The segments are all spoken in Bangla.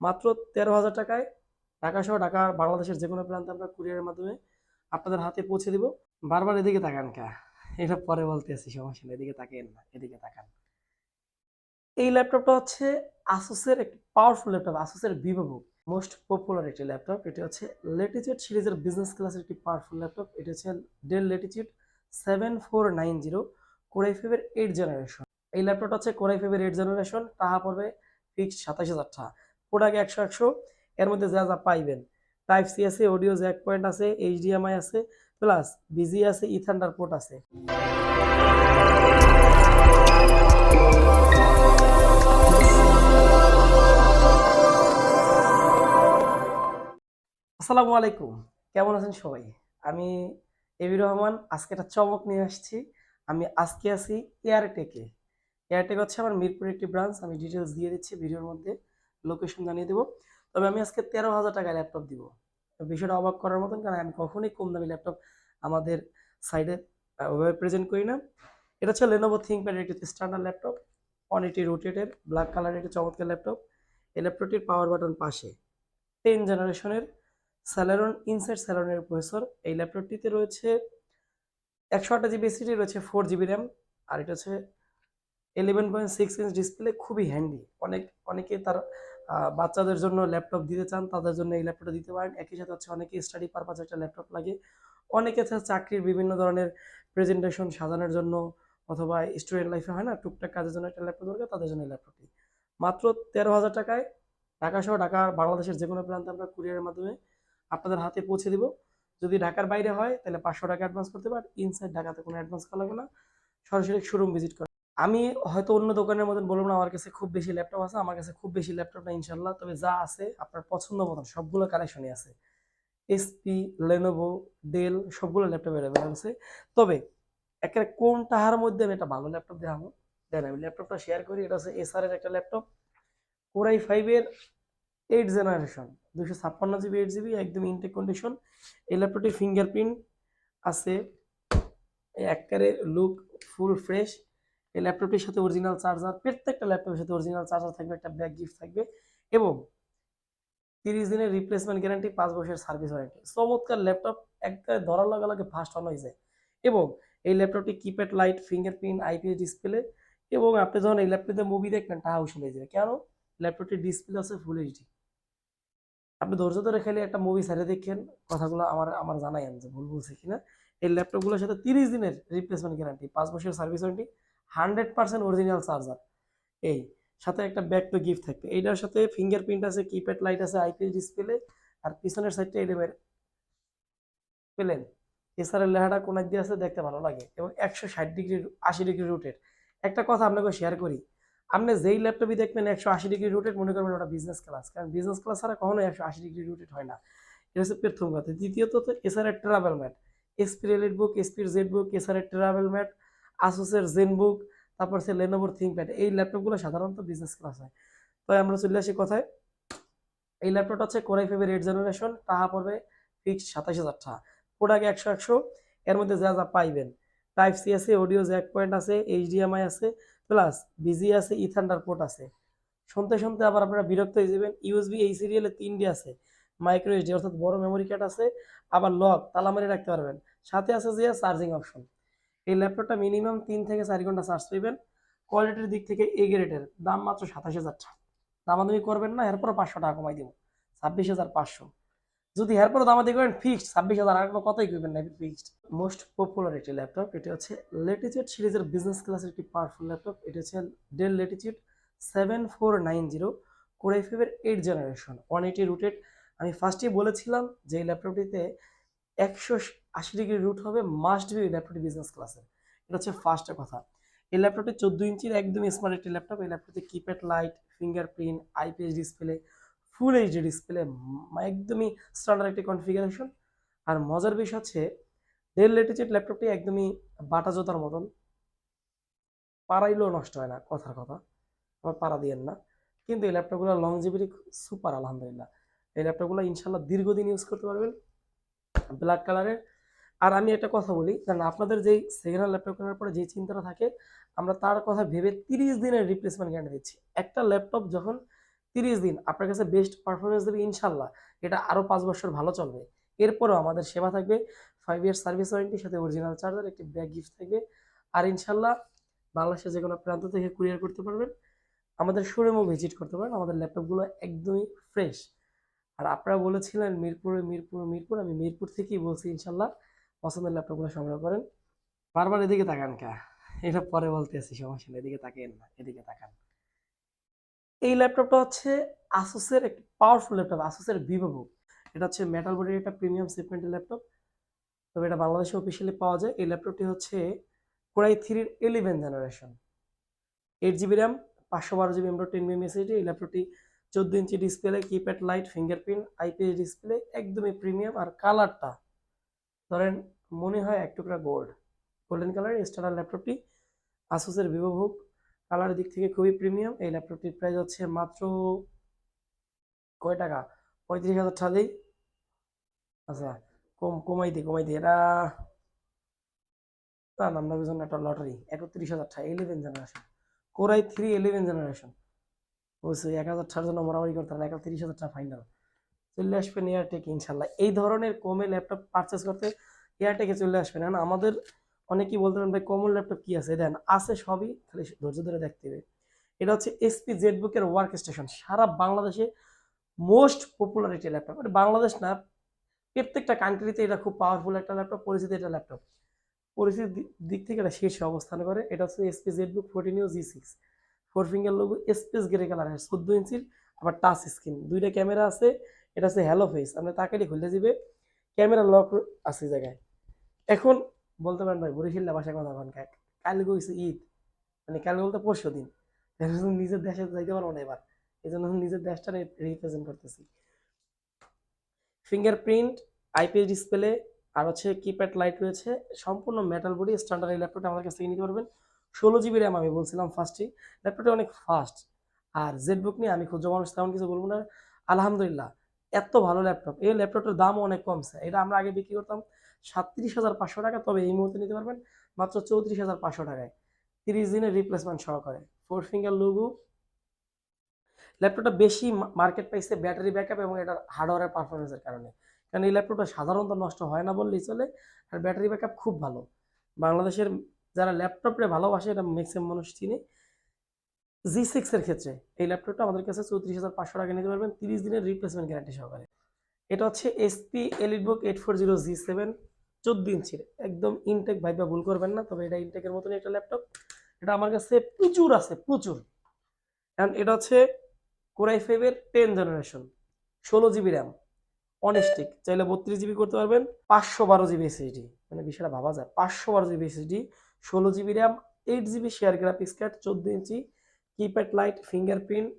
মাত্র তেরো হাজার টাকায় ঢাকা সহ ঢাকা বাংলাদেশের যে কোনো প্রান্তে আমরা কুরিয়ারের মাধ্যমে আপনাদের হাতে পৌঁছে দিব। বারবার এদিকে তাকান কা? এটা পরে বলতে আছি, সমস্যা নেই, এদিকে তাকেন না, এদিকে তাকান। এই ল্যাপটপটা হচ্ছে আসুসের একটি পাওয়ারফুল ল্যাপটপ আসুসের ভিভোবুক মোস্ট পপুলার একটি ল্যাপটপ। এটি হচ্ছে লেটিচিউড সিরিজের বিজনেস ক্লাসের একটি পাওয়ারফুল ল্যাপটপ। এটি হচ্ছে Dell Latitude seven four nine zero core i ফাইভের এইট জেনারেশন এই ল্যাপটপটা হচ্ছে কোরাই ফাইভের এইট জেনারেশন তাহা পড়বে ফিক্সড সাতাশ হাজার টাকা। প্রোডাক্ট একশো একশো, এর মধ্যে যা যা পাইবেন। টাইপ সি আছে অডিও জ্যাক পয়েন্ট আছে এইচডিএমআই আছে প্লাস বিজি আছে ইথান্ডার পোর্ট আছে। আসসালামু আলাইকুম, কেমন আছেন সবাই? আমি এবি রহমান, আজকে একটা চমক নিয়ে আসছি। আমি আজকে আছি এয়ারটেকে এয়ারটেক হচ্ছে আমার মিরপুর একটি ব্রাঞ্চ আমি ডিটেলস দিয়ে দিচ্ছি ভিডিওর মধ্যে। লোকেশন জানিয়ে দেবো। তবে আমি আজকে তেরো হাজার টাকায় ল্যাপটপ দিব। বিষয়টা অবাক করার মতন কারণ আমি কখনোই কম দামি ল্যাপটপ আমাদের সাইডে ওভাবে প্রেজেন্ট করি না। এটা হচ্ছে লেনোভো থিঙ্কপ্যাড একটি স্ট্যান্ডার্ড ল্যাপটপ অন এটি রোটেটের ব্ল্যাক কালারের একটি চমৎকার ল্যাপটপ এই ল্যাপটপটির পাওয়ার বাটন পাশে। টেন জেনারেশনের স্যালারন ইনসাইড স্যালারনের প্রসেসর এই ল্যাপটপটিতে রয়েছে একশো আট জিবি এসিডি রয়েছে ফোর জিবি র্যাম আর এটা হচ্ছে eleven point six inch display খুবই হ্যান্ডি অনেক, অনেকে তার বাচ্চাদের জন্য ল্যাপটপ দিতে চান, তাদের জন্য এই ল্যাপটপটা দিতে পারেন। একই সাথে হচ্ছে অনেকে স্টাডি পারপাস একটা ল্যাপটপ লাগে। অনেকে হচ্ছে চাকরির বিভিন্ন ধরনের প্রেজেন্টেশন সাজানোর জন্য অথবা স্টুডেন্ট লাইফে হয় না, টুকটাক কাজের জন্য একটা ল্যাপটপ দরকার, তাদের জন্য ল্যাপটপটি। মাত্র তেরো হাজার টাকায় ঢাকা সহ ঢাকা বাংলাদেশের যে কোনো প্রান্তে আমরা কুরিয়ারের মাধ্যমে আপনাদের হাতে পৌঁছে দিব। যদি ঢাকার বাইরে হয়, তাহলে পাঁচশো টাকা অ্যাডভান্স করতে পারেন। ইনসাইড ঢাকাতে কোনো অ্যাডভান্স করা লাগবে না। সরাসরি শোরুম ভিজিট আমি হয়তো অন্য দোকানের মতন বলব না, আমার কাছে খুব বেশি ল্যাপটপ আছে, আমার কাছে খুব বেশি ল্যাপটপ না ইনশাল্লাহ তবে যা আছে আপনার পছন্দ মতন সবগুলো কালেকশনই আছে। এসপি লেনোভো ডেল সবগুলো ল্যাপটপ অ্যাভেলেবেল আছে। তবে একটা কোন টাহার মধ্যে আমি একটা ভালো ল্যাপটপ দেখাবো? দেন আমি ল্যাপটপটা শেয়ার করি, এটা হচ্ছে এসআর এর একটা ল্যাপটপ। কোরাই ফাইভের এইট জেনারেশন দুশো ছাপ্পান্ন জিবি এইট জিবি একদম ইনটেক কন্ডিশন এই ল্যাপটপটি ফিঙ্গারপ্রিন্ট আছে একবারে লুক ফুল ফ্রেশ এই ল্যাপটপটির সাথে অরিজিনাল চার্জার প্রত্যেকটা ল্যাপটপের সাথে অরিজিনাল চার্জার থাকবে, একটা ব্যাক গিফট থাকবে এবং তিরিশ দিনের রিপ্লেসমেন্ট গ্যারান্টি পাঁচ বছরের সার্ভিস ওয়ারেন্টি চমৎকার ল্যাপটপ, একবারে ধরার লগে লগে ফাস্ট অন হয়ে যায়। এবং এই ল্যাপটপটি keypad light fingerprint IPS display এবং আপনি যখন এই ল্যাপটপে মুভি দেখবেন টাকা উসুল হয়ে যাবে। কেন? ল্যাপটপটির ডিসপ্লে আছে ফুল এইচডি আপনি ধৈর্য ধরে খেলে একটা মুভি সারে দেখেন, কথাগুলো আমার আমার জানাই আমি যে ভুল বলছি কিনা। এই ল্যাপটপগুলোর সাথে তিরিশ দিনের রিপ্লেসমেন্ট গ্যারান্টি পাঁচ বছরের service warranty hundred percent original charger. এই, সাথে একটা ব্যাক তো গিফট থাকবে। এইটার সাথে ফিঙ্গারপ্রিন্ট আছে কিপ্যাড লাইট আছে আইপিএস ডিসপ্লে আর পিছনের সাইডটা এলিমের পেলেন। এছাড়া লেহাটা কোন দিয়ে আছে, দেখতে ভালো লাগে। এবং একশো ষাট ডিগ্রি, আশি ডিগ্রি রুটের একটা কথা আপনাকে শেয়ার করি। আপনি যেই ল্যাপটপই দেখবেন একশো আশি ডিগ্রি রুটেড মনে করবেন ওটা বিজনেস ক্লাস কারণ বিজনেস ক্লাস ছাড়া কখনো একশো আশি ডিগ্রি রুটেড হয় না। এটা হচ্ছে প্রথম কথা। দ্বিতীয়ত তো এছাড়া ট্রাভেল ম্যাট এসপির এলিট বুক এসপির জেড বুক এছাড়া ট্রাভেল ম্যাট আসুসের জেন বুক তারপর সে লেনোভোর থিঙ্কপ্যাড এই ল্যাপটপগুলো সাধারণত বিজনেস ক্লাস হয়। তো আমরা চলে আসি কথায়? এই ল্যাপটপটা হচ্ছে কোরাই ফাইভের এইট জেনারেশন টাকা পড়বে ফিক্সড সাতাশ হাজার টাকা। প্রোডাক্ট একশো একশো, এর মধ্যে যা যা পাইবেন। টাইপ সি আছে অডিও জ্যাক পয়েন্ট আছে এইচডিএমআই আছে প্লাস বিজি আছে ইথান্ডার পোর্ট আছে শুনতে শুনতে আবার আপনারা বিরক্ত হয়ে যাবেন ইউএসবি এই সিরিয়ালে তিনটি আছে। মাইক্রো এসডি অর্থাৎ বড় মেমোরি কার্ড আছে, আবার লক তালামারি রাখতে পারবেন। সাথে আছে যে চার্জিং অপশন এই ল্যাপটপটা মিনিমাম তিন থেকে চার ঘণ্টা চার্জ পাইবেন। কোয়ালিটির দিক থেকে এ গ্রেডের দাম মাত্র সাতাশ হাজার টাকা। দামাদামি করবেন না এরপর পাঁচশো টাকা কমাই দিব। ছাব্বিশ হাজার পাঁচশো। যদি এরপর দামাদি করেন ফিক্সড ছাব্বিশ হাজার, আর কোনো কথাই করবেন না ফিক্সড মোস্ট পপুলার একটি ল্যাপটপ, এটি হচ্ছে লেটিচিউড সিরিজের বিজনেস ক্লাসের একটি পাওয়ারফুল ল্যাপটপ। এটি হচ্ছে Dell Latitude seven four nine zero core i ফাইভের eight generation one eighty rotated আমি ফার্স্টেই বলেছিলাম যে এই ল্যাপটপটিতে একশো আশি ডিগ্রি রুট হবে মাস্ট বি ল্যাপটপটি বিজনেস ক্লাসের এটা হচ্ছে ফার্স্টের কথা। এই ল্যাপটপটি চোদ্দ ইঞ্চির একদমই স্মার্ট একটি ল্যাপটপ। এই ল্যাপটপে keypad light fingerprint IPS display full HD display একদমই স্ট্যান্ডার্ড একটি কনফিগারেশন আর মজার বিষয় হচ্ছে ডেল লেটিচিউড ল্যাপটপটি একদমই বাটা জোতার মতন। পাড়াইলেও নষ্ট হয় না, কথার কথা। আবার পাড়া দিয়েন না। কিন্তু এই ল্যাপটপগুলো লংজিভিটি সুপার আলহামদুলিল্লাহ। এই ল্যাপটপগুলো ইনশাল্লাহ দীর্ঘদিন ইউজ করতে পারবেন। ব্ল্যাক কালারের আর আমি একটা কথা বলি কারণ আপনাদের যেই সেকেন্ড হ্যান্ড ল্যাপটপ কেনার পরে যেই চিন্তাটা থাকে, আমরা তার কথা ভেবে তিরিশ দিনের রিপ্লেসমেন্ট গ্যারান্টি দিচ্ছি। একটা ল্যাপটপ যখন তিরিশ দিন, আপনার কাছে বেস্ট পারফরমেন্স দেবে ইনশাল্লাহ, এটা আরও পাঁচ বছর ভালো চলবে। এরপরেও আমাদের সেবা থাকবে ফাইভ ইয়ার সার্ভিস ওয়ারেন্টির সাথে অরিজিনাল চার্জার একটি ব্যাগ গিফট থাকবে। আর ইনশাল্লাহ বাংলাদেশের যে কোনো প্রান্ত থেকে কুরিয়ার করতে পারবেন। আমাদের শোরুমও ভিজিট করতে পারেন, আমাদের ল্যাপটপগুলো একদমই ফ্রেশ আর আপনারা বলেছিলেন মিরপুরে, মিরপুর মিরপুর। আমি মিরপুর থেকেই বলছি ইনশাল্লাহ পছন্দের ল্যাপটপগুলো সংগ্রহ করেন। বারবার এদিকে তাকান কা? এটা পরে বলতে আছি, সমস্যা এদিকে তাকেন না, এদিকে তাকান। এই ল্যাপটপটা হচ্ছে আসুসের একটি পাওয়ারফুল ল্যাপটপ আসুসের ভিভো এটা হচ্ছে মেটাল বডির একটা প্রিমিয়াম সেগমেন্টের ল্যাপটপ। তবে এটা বাংলাদেশে অফিসিয়ালি পাওয়া যায়। এই ল্যাপটপটি হচ্ছে কোরাই থ্রির eleven generation eight GB RAM পাঁচশো বারো জিবি এমডো টেন বিএম এই ল্যাপটপটি চোদ্দ ইঞ্চি display keypad light fingerprint IPS display একদমই প্রিমিয়াম আর কালারটা ধরেন মনে হয় এক টুকরা গোল্ড গোল্ডেন কালার স্টার্টার ল্যাপটপটি আসুসের ভিভো কালারের দিক থেকে খুবই প্রিমিয়াম এই ল্যাপটপটির প্রাইস হচ্ছে মাত্র কয় টাকা? পঁয়ত্রিশ হাজার টাকা আচ্ছা কম, কমাই দিই কমাই দিই এটা না নাম না একটা লটারি একত্রিশ হাজার টাকা eleven generation core i three eleven generation অবশ্যই এক হাজার টাকার জন্য মোটামুটি করতে হবে একত্রিশ হাজার টাকা ফাইনাল চলে আসবেন এয়ারটেক ইনশাল্লাহ। এই ধরনের কমে ল্যাপটপ পারচেস করতে এয়ারটেকে চলে আসবেন। কারণ আমাদের অনেকেই বলতে পারেন, ভাই কমন ল্যাপটপ কি আছে? দেন, আছে সবই, খালি ধৈর্য ধরে দেখতে হবে। এটা হচ্ছে এসপি জেডবুকের ওয়ার্ক স্টেশন সারা বাংলাদেশে মোস্ট পপুলারিটি ল্যাপটপ এটা বাংলাদেশ না, প্রত্যেকটা কান্ট্রিতে এটা খুব পাওয়ারফুল একটা ল্যাপটপ পরিচিত এটা ল্যাপটপ পরিচিতির দিক থেকে এটা শীর্ষে অবস্থান করে। এটা হচ্ছে HP Zbook fourteen G six four finger logo space grey কালারের চোদ্দ ইঞ্চির আবার টাচ স্ক্রিন দুইটা ক্যামেরা আছে, এটা হচ্ছে হ্যালো ফেস আমরা তাকালে খুলে দিবে ক্যামেরা লক আছে জায়গায়। এখন বলতে পারেন ভাই বরিশাল্লা ভাষায় কথা কন কালকে হয়েছে ঈদ মানে কালকে বলতে পরশু দিন। নিজের দেশে যাইতে পারব না এবার। এই জন্য নিজের দেশটা রিপ্রেজেন্ট করতেছি। ফিঙ্গারপ্রিন্ট আইপিএস ডিসপ্লে আর হচ্ছে কিপ্যাড লাইট রয়েছে। সম্পূর্ণ মেটাল বডি স্ট্যান্ডার্ড ল্যাপটপটা আমার কাছ থেকে নিতে পারবেন। ষোলো জিবি র্যাম আমি বলছিলাম ফার্স্টে ল্যাপটপটা অনেক ফাস্ট আর জেডবুক নিয়ে আমি খুব মানুষ তেমন কিছু বলব না। আলহামদুলিল্লাহ, এত ভালো ল্যাপটপ এই ল্যাপটপটার দামও অনেক কমছে এটা আমরা আগে বিক্রি করতাম সাতত্রিশ হাজার পাঁচশো টাকা, তবে এই মুহূর্তে নিতে পারবেন মাত্র চৌত্রিশ হাজার পাঁচশো টাকায়। তিরিশ দিনের রিপ্লেসমেন্ট সহকারে। ফোর ফিঙ্গার লুগু ল্যাপটপটা বেশি মার্কেট পাইছে ব্যাটারি ব্যাকআপ এবং এটার হার্ডওয়্যারের পারফরমেন্সের কারণে। কারণ এই ল্যাপটপটা সাধারণত নষ্ট হয় না বললেই চলে। আর ব্যাটারি ব্যাকআপ খুব ভালো। বাংলাদেশের যারা ল্যাপটপে ভালোবাসে, এটা ম্যাক্সিমাম মানুষ চিনে। জি সিক্সের ক্ষেত্রে এই ল্যাপটপটা আমাদের কাছে চৌত্রিশ হাজার পাঁচশো টাকা নিতে পারবেন, তিরিশ দিনের রিপ্লেসমেন্ট গ্যারান্টি সহকারে। এটা হচ্ছে HP EliteBook eight four zero G seven চোদ্দ ইঞ্চির, একদম ইনটেক ভাইবা ভুল করবেন না, তবে এটা ইনটেকের মতনই একটা ল্যাপটপ। এটা আমার কাছে প্রচুর আছে, প্রচুর। অ্যান্ড এটা হচ্ছে কোরাই ফাইভের টেন জেনারেশন ষোলো জিবি র্যাম অনেস্টিক চাইলে বত্রিশ জিবি করতে পারবেন, পাঁচশো বারো জিবি এসএসডি মানে বিষয়টা ভাবা যায়, পাঁচশো বারো জিবি এসএসডি ষোলো GB RAM eight GB share graphics card চোদ্দ ইঞ্চি কিপ্যাড লাইট ফিঙ্গারপ্রিন্ট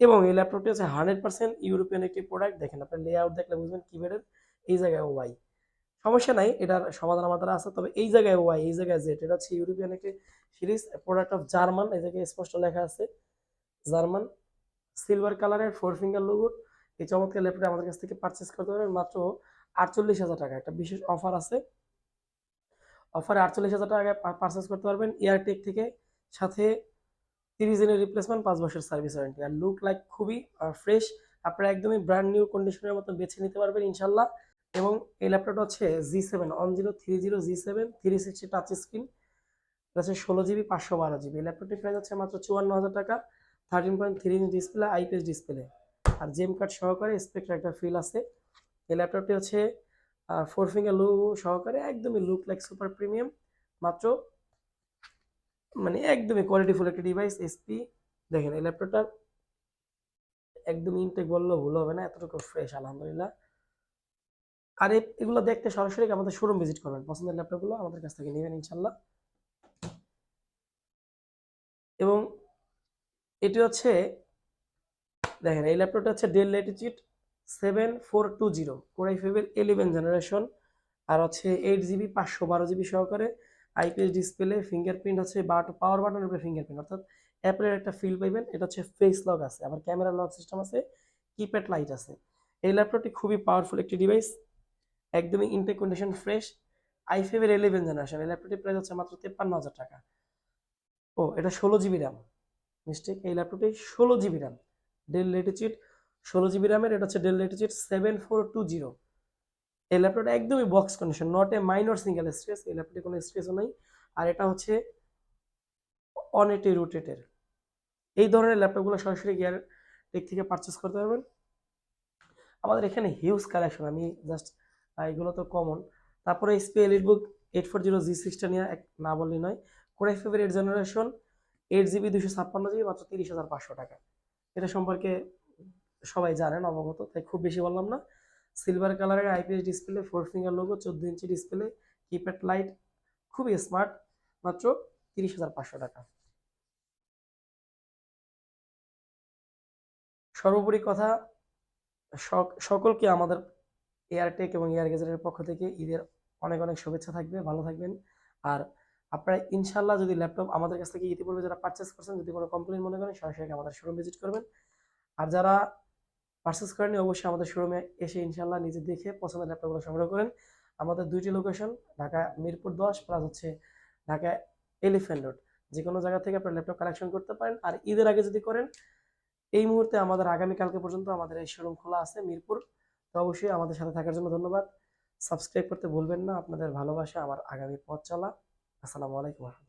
এবং এই ল্যাপটপটি হচ্ছে হান্ড্রেড পার্সেন্ট ইউরোপিয়ান একটি প্রোডাক্ট দেখেন আপনার লেআউট দেখলে বুঝবেন কিপ্যাডের এই জায়গায় ওয়াই সমস্যা নাই, এটার সমাধান আমার দ্বারা আছে, তবে এই জায়গায় ওয়াই এই জায়গায় জেড এটা হচ্ছে ইউরোপিয়ান একটি সিরিজ প্রোডাক্ট অফ জার্মান এই জায়গায় স্পষ্ট লেখা আছে জার্মান সিলভার কালারের ফোর ফিঙ্গার লোগো এই চমৎকার ল্যাপটপ আমাদের কাছ থেকে পারচেস করতে পারবেন মাত্র আটচল্লিশ হাজার টাকা। একটা বিশেষ অফার আছে। অফারে আটচল্লিশ হাজার টাকা পারচেস করতে পারবেন এয়ারটেক থেকে। সাথে তিরিশ দিনের রিপ্লেসমেন্ট পাঁচ বছর সার্ভিস ওয়ারেন্টি আর লুক লাইক খুবই ফ্রেশ আপনারা একদমই ব্র্যান্ড নিউ কন্ডিশনের মতো বেছে নিতে পারবেন ইনশাল্লাহ। এবং এই ল্যাপটপটা হচ্ছে G seven one zero three zero G seven three sixty touch screen হচ্ছে ষোলো জিবি পাঁচশো বারো জিবি এই ল্যাপটপটির প্রাইস হচ্ছে মাত্র চুয়ান্ন হাজার টাকা। Thirteen point three inch display IPS display আর জেম কার্ড সহকারে স্পেক্টার একটা ফিল আছে। এই ল্যাপটপটি হচ্ছে ফোর ফিঙ্গার লু সহকারে একদমই লুক লাইক সুপার প্রিমিয়াম মাত্র মানে একদমই কোয়ালিটিফুল একটা ডিভাইস এসপি দেখেন এই ল্যাপটপটার একদম ইনটেক বললেও ভুল হবে না, এতটুকু ফ্রেশ আলহামদুলিল্লাহ। আর এগুলো দেখতে সরাসরি আমাদের শোরুম ভিজিট করবেন, পছন্দের ল্যাপটপগুলো আমাদের কাছ থেকে নেবেন ইনশাল্লাহ এবং এটি হচ্ছে, দেখেন এই ল্যাপটপটা হচ্ছে Dell Latitude seven four two zero core i ফাইভের ইলেভেন জেনারেশন আর হচ্ছে এইট জিবি পাঁচশো বারো জিবি সহকারে আইপিএস ডিসপ্লে ফিঙ্গারপ্রিন্ট হচ্ছে বাট পাওয়ার বাটনের উপরে ফিঙ্গারপ্রিন্ট অর্থাৎ অ্যাপেলের একটা ফিল পাইবেন, এটা হচ্ছে ফেস লক আছে, আবার ক্যামেরা লক সিস্টেম আছে কিপ্যাড লাইট আছে। এই ল্যাপটপটি খুবই পাওয়ারফুল একটি ডিভাইস একদমই ইনটেক কন্ডিশন ফ্রেশ আই ফাইভের ইলেভেন জেনারেশন এই ল্যাপটপটির প্রাইস হচ্ছে মাত্র তেপ্পান্ন হাজার টাকা। ও, এটা ষোলো জিবি র্যাম মিস্টেক এই ল্যাপটপটি ষোলো জিবি র্যাম ডেল লেটিচিউড ষোলো জিবি র্যামের, এটা হচ্ছে Dell Latitude seven four two zero এই ল্যাপটপটা একদমই box condition not a minor single stress এই ল্যাপটপে কোনো স্ট্রেসও নেই। আর এটা হচ্ছে অন এটি রোটেটের এই ধরনের ল্যাপটপগুলো সরাসরি গিয়ার টেক থেকে পারচেস করতে পারবেন। আমাদের এখানে হিউজ কালেকশন আমি জাস্ট এগুলো তো কমন তারপরে SP EliteBook eight four zero G সিক্সটা নিয়ে এক, না বললেই নয় core F eight generation eight GB দুশো ছাপ্পান্ন জিবি, মাত্র তিরিশ হাজার পাঁচশো টাকা। এটা সম্পর্কে সবাই জানেন অবগত, তাই খুব বেশি বললাম না। সিলভার কালারের IPS display four finger logo চোদ্দ ইঞ্চি ডিসপ্লে কিপ্যাড লাইট খুবই স্মার্ট মাত্র তিরিশ হাজার পাঁচশো টাকা। সর্বোপরি কথা, সক- সকলকে আমাদের এয়ারটেক এবং এয়ার গেজেটের পক্ষ থেকে ঈদের অনেক অনেক শুভেচ্ছা থাকবে, ভালো থাকবেন। আর আপনারা ইনশাল্লাহ যদি ল্যাপটপ আমাদের কাছ থেকে ইতিপূর্বে যারা পারচেস করছেন, যদি কোনো কমপ্লেন মনে করেন, সরাসরি আমাদের শোরুম ভিজিট করবেন। আর যারা পারচেস করেনি অবশ্যই আমাদের শোরুমে এসে ইনশাল্লাহ নিজে দেখে পছন্দের ল্যাপটপগুলো সংগ্রহ করেন। আমাদের দুইটি লোকেশন ঢাকা মিরপুর দশ প্লাস হচ্ছে ঢাকা এলিফ্যান্ট রোড যে কোনো জায়গা থেকে আপনার ল্যাপটপ কালেকশন করতে পারেন। আর ঈদের আগে যদি করেন, এই মুহূর্তে আমাদের আগামীকালকে পর্যন্ত আমাদের এই শোরুম খোলা আছে মিরপুর। তো অবশ্যই আমাদের সাথে থাকার জন্য ধন্যবাদ। সাবস্ক্রাইব করতে ভুলবেন না। আপনাদের ভালোবাসা আমার আগামী পথ চলা। আসসালামু আলাইকুম।